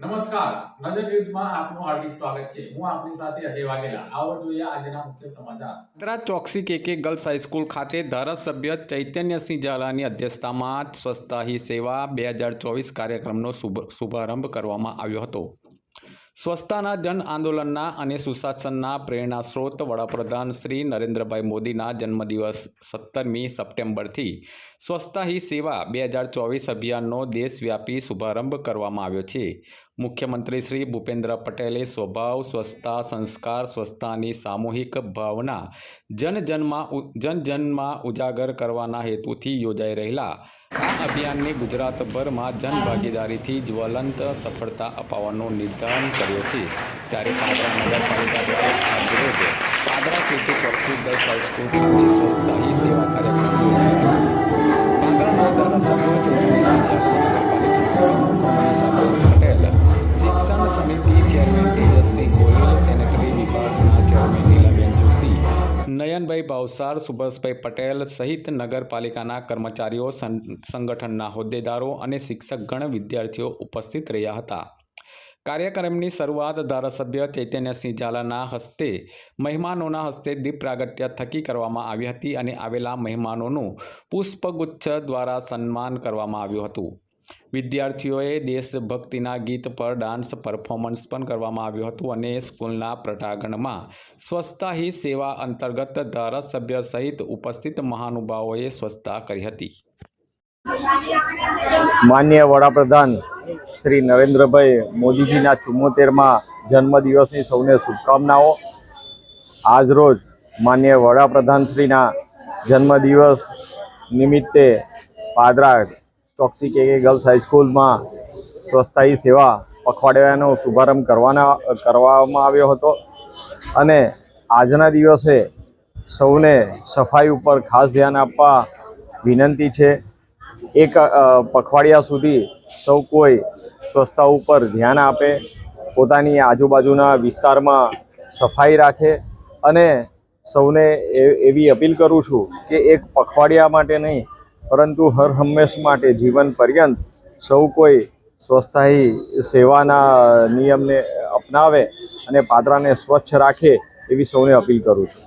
નમસ્કાર. નજર ન્યૂઝમાં આપનું હાર્દિક સ્વાગત છે. હું આપની સાથે અજય વાઘેલા. આવો જોઈએ આજના મુખ્ય સમાચાર. Vadodara Choksi K K girls high school ખાતે ધારાસભ્ય ચૈતન્યસિંહ ઝાલાની અધ્યક્ષતામાં સ્વચ્છતા હી સેવા બે હજાર ચોવીસ કાર્યક્રમનો શુભ શુભારંભ કરવામાં આવ્યો હતો. સ્વચ્છતાના જન આંદોલનના અને સુશાસનના પ્રેરણા સ્ત્રોત વડાપ્રધાન શ્રી નરેન્દ્રભાઈ મોદીના જન્મદિવસ સત્તરમી સપ્ટેમ્બરથી સ્વચ્છતા હી સેવા બે હજાર ચોવીસ અભિયાનનો દેશવ્યાપી શુભારંભ કરવામાં આવ્યો છે. મુખ્યમંત્રી શ્રી ભૂપેન્દ્ર પટેલે સ્વભાવ, સ્વચ્છતા, સંસ્કાર સ્વચ્છતાની સામૂહિક ભાવના જન જનજનમાં ઉ- જન જનમાં ઉજાગર કરવાના હેતુથી યોજાઈ રહેલા. આ અભિયાનને ગુજરાતભરમાં જનભાગીદારીથી જ્વલંત સફળતા અપાવવાનો નિર્ધાર કર્યો. છે ત્યારે પાદરા નગરપાલિકા દ્વારા આજરોજ પાદરા કેટી ચોકસી હાઈસ્કૂલ ખાતે સેવા કાર્યક્રમ જોશી, નયનભાઈ ભાવસાર, સુભાષભાઈ પટેલ સહિત નગરપાલિકાના કર્મચારીઓ સંગઠનના હોદ્દેદારો અને શિક્ષકગણ વિદ્યાર્થીઓ ઉપસ્થિત રહ્યા હતા. કાર્યક્રમની શરૂઆત ધારાસભ્ય ચૈતન્યસિંહ ઝાલાના હસ્તે મહેમાનોના હસ્તે દીપ પ્રાગટ્ય થકી કરવામાં આવી હતી અને આવેલા મહેમાનોનું પુષ્પગુચ્છ દ્વારા સન્માન કરવામાં આવ્યું હતું. વિદ્યાર્થીઓએ દેશભક્તિના ગીત પર ડાન્સ પરફોર્મન્સ પણ કરવામાં આવ્યું હતું અને સ્કૂલના પ્રટાગણમાં સ્વચ્છતા હી સેવા અંતર્ગત ધારાસભ્ય સહિત ઉપસ્થિત મહાનુભાવોએ સ્વચ્છતા કરી હતી. માન્ય વડાપ્રધાન શ્રી નરેન્દ્રભાઈ મોદીજીના ચુમ્મોતેરમાં જન્મદિવસની સૌને શુભકામનાઓ. આજરોજ માન્ય વડાપ્રધાનશ્રીના જન્મદિવસ નિમિત્તે પાદરા ચોકસી કે ગર્લ્સ હાઈસ્કૂલમાં સ્વસ્થાયી સેવા પખવાડિયાનો શુભારંભ કરવાના, કરવામાં આવ્યો હતો. અને આજના દિવસે સૌને સફાઈ ઉપર ખાસ ધ્યાન આપવા વિનંતી છે. એક પખવાડિયા સુધી સૌ કોઈ સ્વચ્છતા ઉપર ધ્યાન આપે, પોતાની આજુબાજુના વિસ્તારમાં સફાઈ રાખે અને સૌને એવી અપીલ કરું છું કે એક પખવાડિયા માટે નહીં, પરંતુ હર હંમેશ માટે જીવન પર્યંત સૌ કોઈ સ્વસ્થાહી સેવાના નિયમને અપનાવે અને પાત્રાને સ્વચ્છ રાખે એવી સૌને અપીલ કરું છું.